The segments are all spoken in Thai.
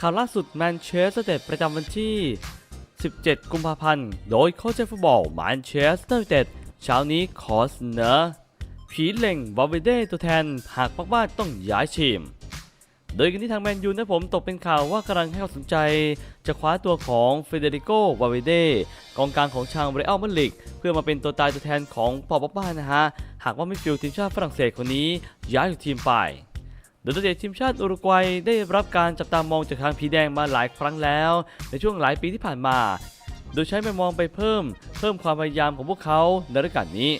ข่าวล่าสุดแมนเชสเตอร์ประจำวันที่ 17 กุมภาพันธ์ โดยโค้ชฟุตบอลแมนเชสเตอร์เต็ดเช้านี้ขอเสนอผีเล่งบอลเวเดตัวแทน หากปักบ้าต้องย้ายทีม โดยกันที่ทางแมนยูนะผมตกเป็นข่าวว่ากำลังให้ความสนใจ จะคว้าตัวของเฟเดริโกวาเวเดกองกลางของชางเรอัลมาดริกเพื่อมาเป็นตัวตายตัวแทนของปอปบ้านะฮะ หากว่ามิดฟิลด์ทีมชาติฝรั่งเศสคนนี้ย้ายอยู่ทีมไป โดยตัวเด็กทีมชาติอุรุกวัยได้รับการจับตามองจากทางผีแดงมาหลายครั้งแล้ว ในช่วงหลายปีที่ผ่านมา โดยใช้แมมองไปเพิ่ม เพิ่มความพยายามของพวกเขาในฤดูกาลนี้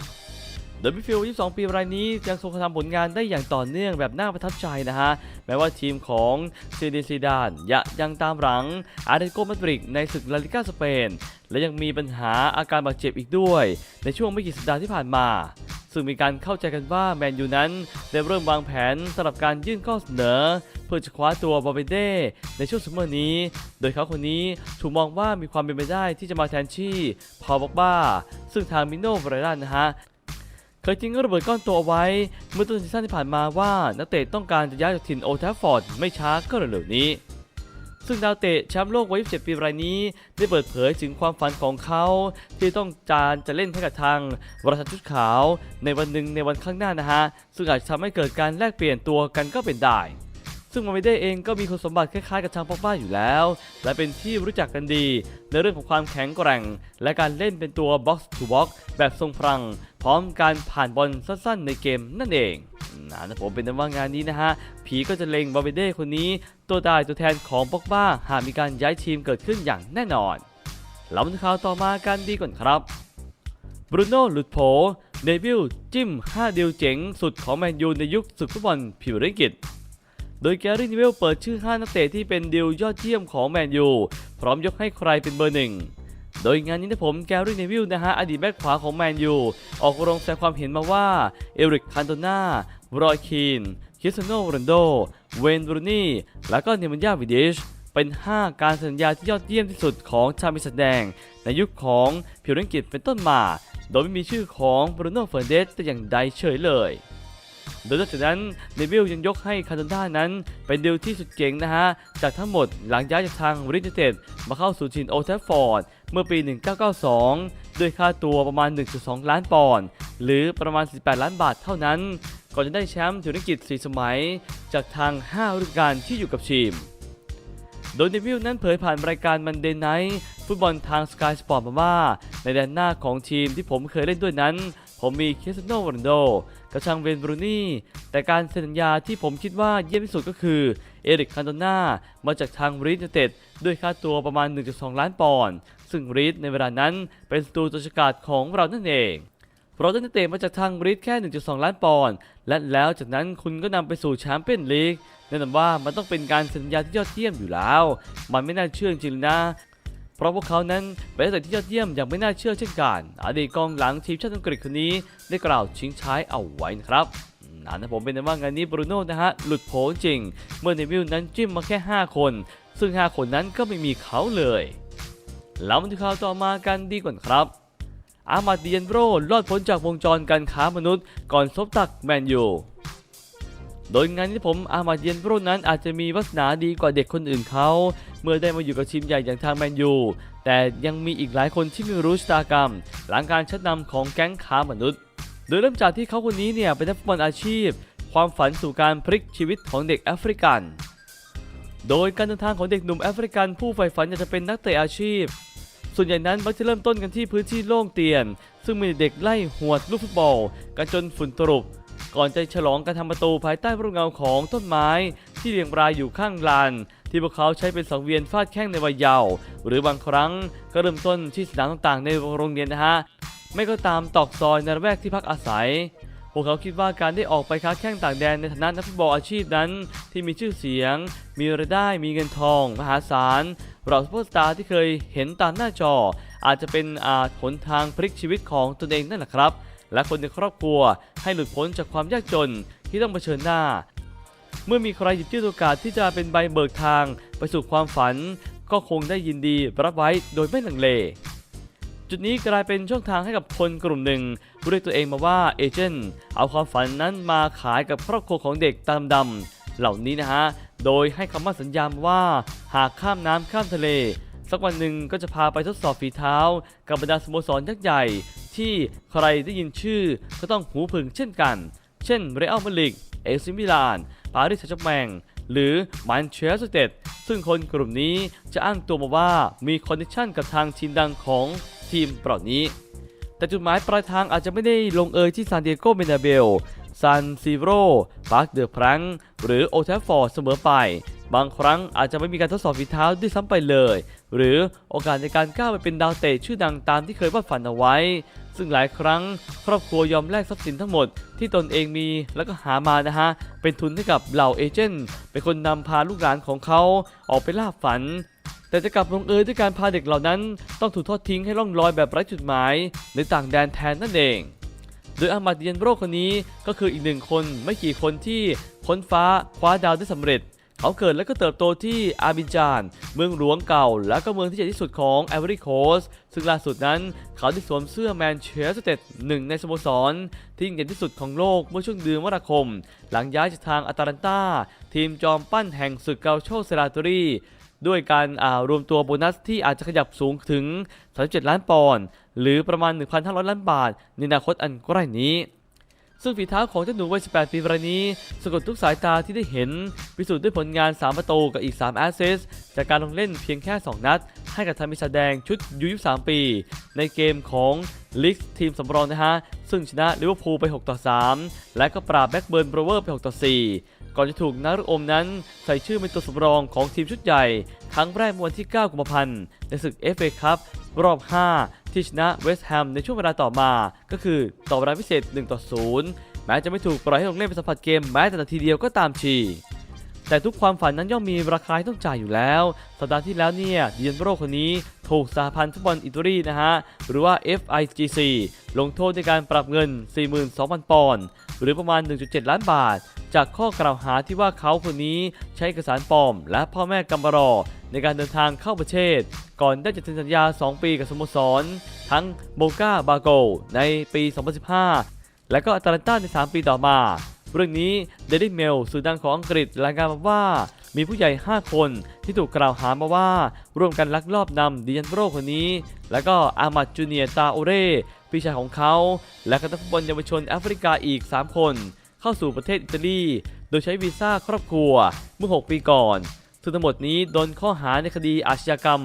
โดยมิฟิลด์22 ปีรายนี้ยังทรงทำผลงานได้อย่างต่อเนื่องแบบน่าประทับใจนะฮะ แม้ว่าทีมของซีดีซีดานจะยังตามหลังอาร์เตโกมาดริดในศึกลาลิก้าสเปน และยังมีปัญหาอาการบาดเจ็บอีกด้วย ในช่วงไม่กี่สัปดาห์ที่ผ่านมา ซึ่งมีการเข้าใจกันว่าแมนยูนั้นได้เริ่มวางแผนสำหรับการยื่นข้อเสนอ เพื่อจะคว้าตัวบอเบเด้ในช่วงซัมเมอร์นี้ โดยเขาคนนี้ถูกมองว่ามีความเป็นไปได้ที่จะมาแทนที่พอบอกบ้า ซึ่งทางมิโน่บรตันนะฮะเคยทิ้งระเบิดก้อนตัวเอาไว้ เมื่อต้นซีซั่นที่ผ่านมาว่านักเตะต้องการจะย้ายจากถิ่นโอแทัฟฟอร์ดไม่ช้าก็เร็วๆนี้ ซึ่งดาวเตะแชมป์โลกวัย27ปีรายนี้ ได้เปิดเผยถึงความฝันของเขา ที่ต้องการจะเล่นให้กับทางวรชันชุดขาว ในวันหนึ่งในวันข้างหน้านะฮะ ซึ่งอาจจะทำให้เกิดการแลกเปลี่ยนตัวกันก็เป็นได้ซึ่งมาเมเด้เองก็มีคุณสมบัติคล้ายๆกับทางป๊อกบ้าอยู่แล้ว และเป็นที่รู้จักกันดี ในเรื่องของความแข็งแกร่ง และการเล่นเป็นตัว box to box แบบทรงพลัง พร้อมการผ่านบอลสั้นๆในเกมนั่นเอง นะผมเป็นนั้นว่างานนี้นะฮะ ผีก็จะเล็งบาเบเด้คนนี้ ตัวตายตัวแทนของปอกบ้า หากมีการย้ายทีมเกิดขึ้นอย่างแน่นอนเรามาดูข่าวต่อมากันดีก่อนครับบรูโน่หลุดโผเดวิลจิ้ม 5 เดียวเจ๋งสุดของแมนยูในยุคศึกฟุตบอลพรีเร์ลีกโดยแกรี่นิเวลเปิดชื่อ 5 นักเตะที่เป็นดีลยอดเยี่ยมของแมนยู พร้อมยกให้ใครเป็นเบอร์หนึ่ง โดยงานนี้นะผมแกรี่นิวิลนะฮะ อดีตแบ็คขวาของแมนยู ออกโรงแสดงความเห็นมาว่า เอริกคันโตนา รอยคีนคิสเตยโนโรนโด เวนบรูนี่ และก็เนมันยาวิดิช เป็น 5 การสัญญาที่ยอดเยี่ยมที่สุดของชามิสแดง ในยุคของพิวเรนกิตเป็นต้นมา โดยไม่มีชื่อของบรูโน่เฟอร์เดสแต่อย่างใดเฉยเลยโดยนอกจากนั้นเนวิลยังยกให้คาร์ตันด้านั้น เป็นดีลที่สุดเจ๋งนะฮะ จากทั้งหมดหลังย้ายจากทางริชเต็ดมาเข้าสู่ทีมโอลด์แทัฟฟอร์ด เมื่อปี 1992 ด้วยค่าตัวประมาณ 1.2 ล้านปอนด์หรือประมาณ 18 ล้านบาทเท่านั้น ก่อนจะได้แชมป์ธุรกิจ4สมัย จากทาง 5 ฤดูกาลที่อยู่กับทีม โดยเนวิลนั้นเผยผ่านรายการมันเดย์ไนท์ฟุตบอลทาง Sky Sport มาว่า ในแดนหน้าของทีมที่ผมเคยเล่นด้วยนั้น ผมมีคริสเตียโนโรนัลโดกับชางเวนบรูนี่ แต่การเซ็นสัญญาที่ผมคิดว่าเยี่ยมที่สุดก็คือ เอริกคันโตนามาจากทางรีดเต็ดด้วยค่าตัวประมาณ 1.2 ล้านปอนด์ซึ่งรีดในเวลานั้นเป็นสตูตัวฉกาจของเรานั่นเอง เราได้นักเตะมาจากทางรีดแค่ 1.2 ล้านปอนด์และแล้วจากนั้นคุณก็นำไปสู่แชมเปี้ยนลีกแน่นอนว่ามันต้องเป็นการสัญญาที่ยอดเยี่ยมอยู่แล้ว มันไม่น่าเชื่อจริงๆนะ เพราะพวกเขานั้นเป็นนักเตะที่ยอดเยี่ยมอย่างไม่น่าเชื่อเช่นกัน อดีตกองหลังทีมชาติอังกฤษคนนี้ได้กล่าวชิงช้ายเอาไว้นะครับนั่นนะผมเป็นว่างานนี้บรูโน่นะฮะหลุดโผจริง เมื่อเนวิลนั้นจิ้มมาแค่ 5 คน ซึ่ง 5 คนนั้นก็ไม่มีเขาเลยแล้วมาดูข่าวต่อมากันดีกว่าครับ อามาดเดียนโรรอดพ้นจากวงจรการค้ามนุษย์ ก่อนซบตักแมนยูโดยงานนี้ผมอามาดเดียนโรนั้นอาจจะมีวาสนาดีกว่าเด็กคนอื่นเขาเมื่อได้มาอยู่กับทีมใหญ่อย่างทางแมนยูแต่ยังมีอีกหลายคนที่ไม่รู้ชะตากรรม หลังการชัดนำของแก๊งค้ามนุษย์ โดยเริ่มจากที่เขาคนนี้เนี่ยเป็นนักฟุตบอลอาชีพ ความฝันสู่การพลิกชีวิตของเด็กแอฟริกันโดยการเดินทางของเด็กหนุ่มแอฟริกันผู้ใฝ่ฝันอยากจะเป็นนักเตะอาชีพ ส่วนใหญ่นั้นมักจะเริ่มต้นกันที่พื้นที่โล่งเตียน ซึ่งมีเด็กไล่หวดลูกฟุตบอล กันจนฝุ่นตรุบก่อนจะฉลองการทำประตูภายใต้ร่มเงาของต้นไม้ ที่เรียงรายอยู่ข้างลาน ที่พวกเขาใช้เป็นสังเวียนฟาดแข้งในวัยเยาว์หรือบางครั้งก็เริ่มต้นที่สนามต่างๆ ในโรงเรียนนะฮะไม่ก็ตามตอกซอยในระแวกที่พักอาศัย พวกเขาคิดว่าการได้ออกไปค้าแข่งต่างแดนในฐานะนักฟุตบอลอาชีพนั้น ที่มีชื่อเสียง มีรายได้มีเงินทอง มหาศาล เราซุปเปอร์สตาร์ที่เคยเห็นตามหน้าจอ อาจจะเป็นอาหนทางพลิกชีวิตของตนเองนั่นแหละครับ และคนในครอบครัวให้หลุดพ้นจากความยากจนที่ต้องเผชิญหน้า เมื่อมีใครหยิบยื่นโอกาสที่จะเป็นใบเบิกทางไปสู่ความฝัน ก็คงได้ยินดีรับไว้โดยไม่ลังเลจุดนี้กลายเป็นช่องทางให้กับคนกลุ่มหนึ่งเรียกตัวเองมาว่าเอเจนต์เอาความฝันนั้นมาขายกับครอบครัวของเด็กตามดำเหล่านี้นะฮะ โดยให้คำมั่นสัญญาว่าหากข้ามน้ำข้ามทะเล สักวันหนึ่งก็จะพาไปทดสอบฝีเท้า กับบรรดาสโมสรยักษ์ใหญ่ ที่ใครได้ยินชื่อก็ต้องหูผึ่งเช่นกัน เช่นเรอัลมาดริดเอซิมิลาน ปารีสแซงต์แชร์แมงหรือมันเชสเตดซึ่งคนกลุ่มนี้จะอ้างตัวมาว่ามีคอนเนคชั่นกับทางทีมดังของทีมเหล่านี้ แต่จุดหมายปลายทางอาจจะไม่ได้ลงเอยที่ซานดิเอโกเบนาเบล ซันซีโร่ปาร์คเดอพรังหรือโอเทฟฟอร์ดเสมอไป บางครั้งอาจจะไม่มีการทดสอบฝีเท้าด้วยซ้ำไปเลย หรือโอกาสในการก้าวไปเป็นดาวเตะชื่อดังตามที่เคยวาดฝันเอาไว้ ซึ่งหลายครั้งครอบครัวยอมแลกทรัพย์สินทั้งหมดที่ตนเองมีแล้วก็หามานะฮะ เป็นทุนให้กับเหล่าเอเจนต์เป็นคนนำพาลูกหลานของเขาออกไปล่าฝันแต่จะกลับลงเอยด้วยการพาเด็กเหล่านั้น ต้องถูกทอดทิ้งให้ล่องลอยแบบไร้จุดหมายในต่างแดนแทนนั่นเอง โดยอามาดเยนโรคนนี้ก็คืออีกหนึ่งคนไม่กี่คนที่ค้นฟ้าคว้าดาวได้สำเร็จ เขาเกิดและก็เติบโตที่อาบิจาน เมืองหลวงเก่า และก็เมืองที่ใหญ่ที่สุดของแอฟริโคสซึ่งล่าสุดนั้นเขาได้สวมเสื้อแมนเชสเตอร์หนึ่งในสโมสร ที่ยิ่งใหญ่ที่สุดของโลกเมื่อช่วงเดือนมกราคม หลังย้ายจากทางอาตาลันตาทีมจอมปั้นแห่งศึกเกาโชเซราตรี ด้วยการารวมตัวโบนัสที่อาจจะขยับสูงถึง 37 ล้านปอนด์หรือประมาณ 1,500 ล้านบาท ในอนาคตอันใกล้นี้ ซึ่งฝีเท้าของเจ้าหนูวัย 18 ปีรายนี้สะกดทุกสายตาที่ได้เห็น พิสูจน์ด้วยผลงาน 3 ประตูกับอีก 3 แอสซิสจากการลงเล่นเพียงแค่ 2 นัด ให้กับทามิสแดงชุดยู23ปี ในเกมของลีกทีมสำรองนะฮะ ซึ่งชนะลิเวอร์พูลไป 6 ต่อ 3 และก็ปราบแบ็กเบิร์นโบรเวอร์ไป 6 ต่อ 4 ก่อนจะถูกนารุอมนั้นใส่ชื่อเป็นตัวสำรองของทีมชุดใหญ่ ครั้งแรกเมื่อวันที่ 9 กุมภาพันธ์ ในศึก FA คัพรอบ 5 ที่ชนะเวสต์แฮมในช่วงเวลาต่อมา ก็คือต่อเวลาพิเศษ 1 ต่อ 0 แม้จะไม่ถูกปล่อยให้ลงเล่นเป็นสัมผัสเกมแม้แต่นาทีเดียวก็ตามทีแต่ทุกความฝันนั้นย่อมมีราคาที่ต้องจ่ายอยู่แล้ว สัปดาห์ที่แล้วเนี่ยเดียนโรคนนี้ถูกสหพันธ์ฟุตบอลอิตาลีนะฮะ หรือว่า FIGC ลงโทษในการปรับเงิน 42,000 ปอนด์ หรือประมาณ 1.7 ล้านบาท จากข้อกล่าวหาที่ว่าเขาคนนี้ใช้เอกสารปลอม และพ่อแม่กำบรอ ในการเดินทางเข้าประเทศ ก่อนได้จะเซ็นสัญญา 2 ปีกับสโมสร ทั้งโบกาบาโกในปี 2015 และก็อาตาลันตาใน 3 ปีต่อมา เรื่องนี้เดลิเมลสื่อดังของอังกฤษรายงานมาว่ามีผู้ใหญ่ 5 คนที่ถูกกล่าวหามาว่า ร่วมกันลักลอบนำดิยันโรคนนี้ แล้วก็อามัดจูเนียตาโอเร่พี่ชายของเขา และก็นักฟุตบอลเยาวชนแอฟริกาอีก 3 คน เข้าสู่ประเทศอิตาลี โดยใช้วีซ่าครอบครัวเมื่อ 6 ปีก่อนซึ่งทั้งหมดนี้โดนข้อหาในคดีอาชญากรรม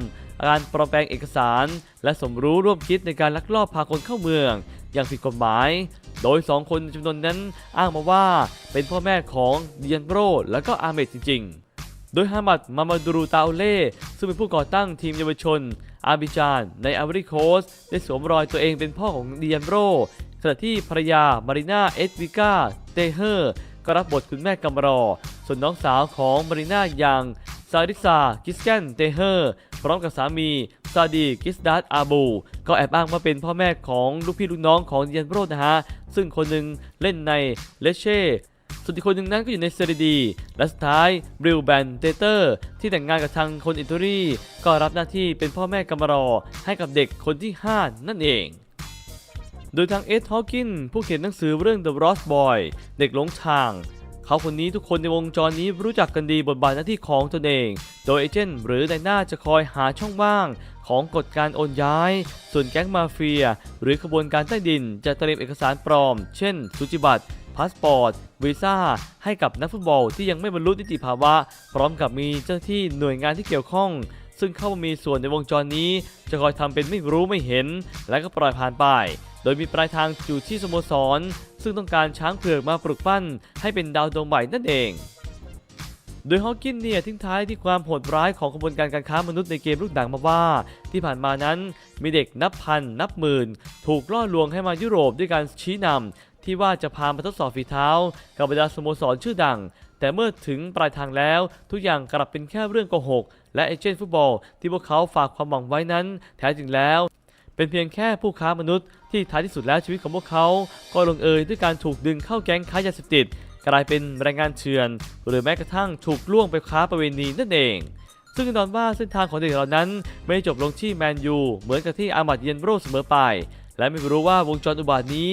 การปลอมแปลงเอกสาร และสมรู้ร่วมคิดในการลักลอบพาคนเข้าเมือง อย่างผิดกฎหมาย โดย 2 คนในจำนวนนั้นอ้างมาว่าเป็นพ่อแม่ของเดียนโรและก็อาเมดจริง ๆ โดยฮามัดมามาดูรูตาโอเล่ซึ่งเป็นผู้ก่อตั้งทีมเยาวชนอาบิจานในอเวริโคสได้สวมรอยตัวเองเป็นพ่อของเดียนโร ขณะที่ภรรยามารินาเอสวิก้าเตเฮอร์ก็รับบทคุณแม่กำรอ ส่วนน้องสาวของมารินาอย่างซาริซากิสแกนเตเฮอร์พร้อมกับสามีซาดีกิสดัตอาบู ก็แอบอ้างว่าเป็นพ่อแม่ของลูกพี่ลูกน้องของเดียนโรนะฮะ ซึ่งคนหนึ่งเล่นในเลเช่ส่วนอีกคนหนึ่งนั้นก็อยู่ในเซรีดี และสุดท้ายบริลแบนเตเตอร์ ที่แต่งงานกับทางคนอิตาลีก็รับหน้าที่เป็นพ่อแม่กำมารอให้กับเด็กคนที่ 5 นั่นเอง โดยทางเอ็ดฮอว์กินผู้เขียนหนังสือเรื่อง The Lost Boy เด็กหลงทาง เขาคนนี้ทุกคนในวงจรนี้รู้จักกันดีบทบาทหน้าที่ของตนเอง โดยเอเจนต์หรือนายหน้าจะคอยหาช่องว่างของกฎการโอนย้าย ส่วนแก๊งมาเฟีย หรือขบวนการใต้ดินจะเตรียมเอกสารปลอม เช่นสุจิบัตรพาสปอร์ตวีซ่าให้กับนักฟุตบอลที่ยังไม่บรรลุนิติภาวะ พร้อมกับมีเจ้าหน้าที่หน่วยงานที่เกี่ยวข้อง ซึ่งเข้ามามีส่วนในวงจรนี้ จะคอยทำเป็นไม่รู้ไม่เห็น และก็ปล่อยผ่านไป โดยมีปลายทางอยู่ที่สโมสร ซึ่งต้องการช้างเผือกมาปลุกปั้นให้เป็นดาวดวงใหม่นั่นเอง โดยฮอว์กินเนี่ยทิ้งท้ายที่ความโหดร้ายของกระบวนการการค้ามนุษย์ในเกมลูกหนังมาว่า ที่ผ่านมานั้นมีเด็กนับพัน นับหมื่น ถูกล่อลวงให้มายุโรปด้วยการชี้นำที่ว่าจะพามาทดสอบฝีเท้า กับบรรดาสโมสรชื่อดังแต่เมื่อถึงปลายทางแล้ว ทุกอย่างกลับเป็นแค่เรื่องโกหก และเอเจนต์ฟุตบอล ที่พวกเขาฝากความหวังไว้นั้น แท้จริงแล้ว เป็นเพียงแค่ผู้ค้ามนุษย์ที่ท้ายที่สุดแล้วชีวิตของพวกเขา ก็ลงเอยด้วยการถูกดึงเข้าแก๊งค้ายาเสพติด กลายเป็นแรงงานเถื่อน หรือแม้กระทั่งถูกล่วงไปค้าประเวณีนั่นเอง ซึ่งแน่นอนว่าเส้นทางของเด็กเหล่านั้นไม่ได้จบลงที่แมนยูเหมือนกับที่อามัดเยนโรเสมอไป และไม่รู้ว่าวงจรอุบาทนี้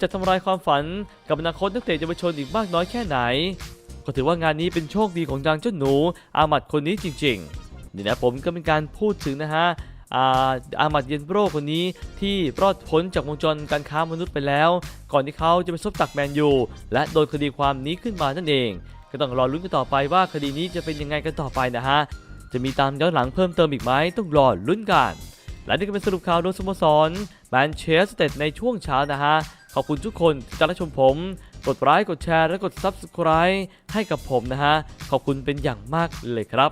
จะทำลายความฝันกับอนาคตนักเตะเยาวชนอีกมากน้อยแค่ไหน ก็ถือว่างานนี้เป็นโชคดีของดังเจ้าหนูอามัดคนนี้จริงๆนี่นะผมก็เป็นการพูดถึงนะฮะ อาอามัดเยนโบรคนนี้ที่รอดพ้นจากวงจรการค้ามนุษย์ไปแล้ว ก่อนที่เขาจะไปซบตักแมนยูและโดนคดีความนี้ขึ้นมานั่นเอง ก็ต้องรอลุ้นกันต่อไปว่าคดีนี้จะเป็นยังไงกันต่อไปนะฮะ จะมีตามย้อนหลังเพิ่มเติมอีกไหมต้องรอลุ้นกันและนี่ก็เป็นสรุปข่าวโดยสโมสรแมนเชสเตอร์ในช่วงเช้านะฮะ ขอบคุณทุกคนที่ติดตามรับชมผม กดไลค์กดแชร์และกด Subscribe ให้กับผมนะฮะ ขอบคุณเป็นอย่างมากเลยครับ